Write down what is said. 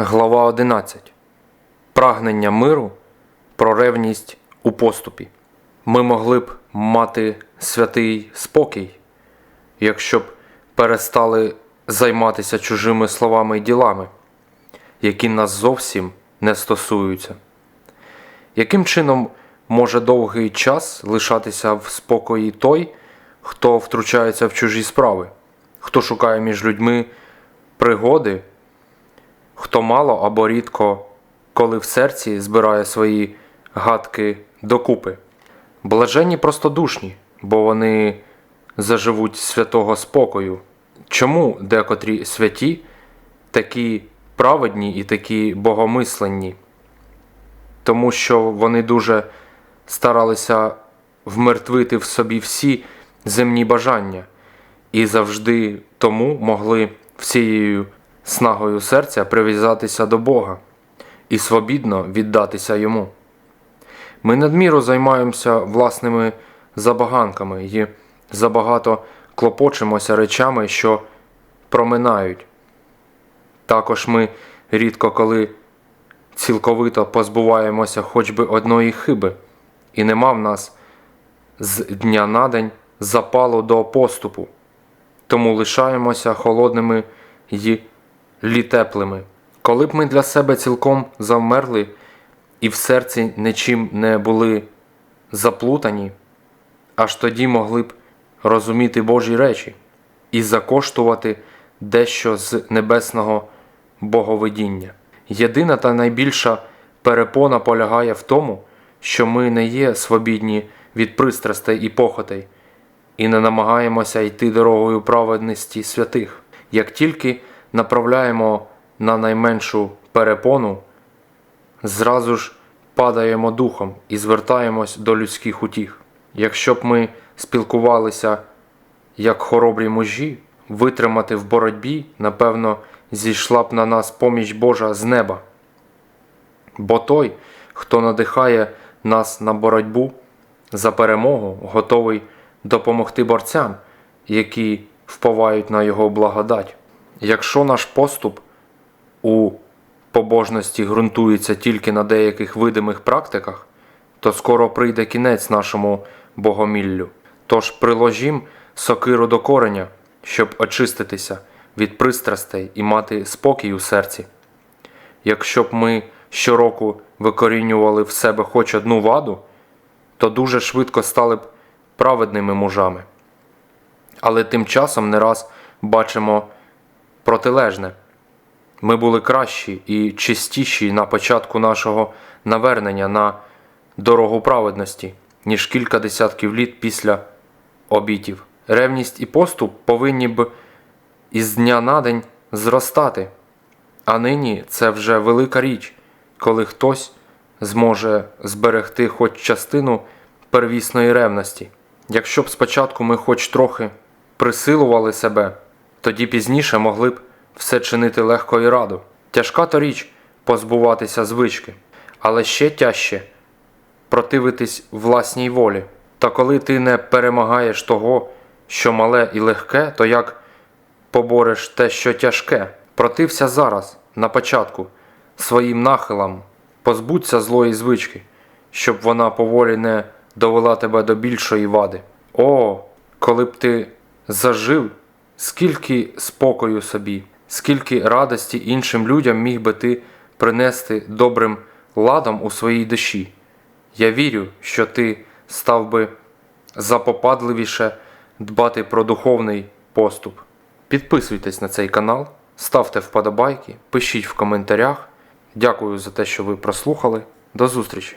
Глава 11. Прагнення миру про ревність у поступі. Ми могли б мати святий спокій, якщо б перестали займатися чужими словами і ділами, які нас зовсім не стосуються. Яким чином може довгий час лишатися в спокої той, хто втручається в чужі справи, хто шукає між людьми пригоди, хто мало або рідко, коли в серці збирає свої гадки докупи? Блаженні простодушні, бо вони заживуть святого спокою. Чому декотрі святі такі праведні і такі богомисленні? Тому що вони дуже старалися вмертвити в собі всі земні бажання і завжди тому могли всією снагою серця прив'язатися до Бога і свобідно віддатися йому. Ми надміру займаємося власними забаганками і забагато клопочемося речами, що проминають. Також ми рідко коли цілковито позбуваємося хоч би одної хиби, і нема в нас з дня на день запалу до поступу, тому лишаємося холодними й літеплими. Коли б ми для себе цілком завмерли і в серці нічим не були заплутані, аж тоді могли б розуміти Божі речі і закоштувати дещо з небесного боговидіння. Єдина та найбільша перепона полягає в тому, що ми не є свобідні від пристрастей і похотей, і не намагаємося йти дорогою праведності святих. Як тільки направляємо на найменшу перепону, зразу ж падаємо духом і звертаємось до людських утіх. Якщо б ми спілкувалися як хоробрі мужі, витримати в боротьбі, напевно, зійшла б на нас поміч Божа з неба. Бо той, хто надихає нас на боротьбу за перемогу, готовий допомогти борцям, які впливають на його благодать. Якщо наш поступ у побожності ґрунтується тільки на деяких видимих практиках, то скоро прийде кінець нашому богоміллю. Тож приложім сокиру до кореня, щоб очиститися від пристрастей і мати спокій у серці. Якщо б ми щороку викорінювали в себе хоч одну ваду, то дуже швидко стали б праведними мужами. Але тим часом не раз бачимо протилежне. Ми були кращі і чистіші на початку нашого навернення на дорогу праведності, ніж кілька десятків літ після обітів. Ревність і поступ повинні б із дня на день зростати. А нині це вже велика річ, коли хтось зможе зберегти хоч частину первісної ревності. Якщо б спочатку ми хоч трохи присилували себе, тоді пізніше могли б все чинити легко і радо. Тяжка то річ позбуватися звички, але ще тяжче противитись власній волі. Та коли ти не перемагаєш того, що мале і легке, то як побореш те, що тяжке, протився зараз, на початку, своїм нахилам, позбудься злої звички, щоб вона поволі не довела тебе до більшої вади. О, коли б ти зажив, скільки спокою собі, скільки радості іншим людям міг би ти принести добрим ладом у своїй душі. Я вірю, що ти став би запопадливіше дбати про духовний поступ. Підписуйтесь на цей канал, ставте вподобайки, пишіть в коментарях. Дякую за те, що ви прослухали. До зустрічі!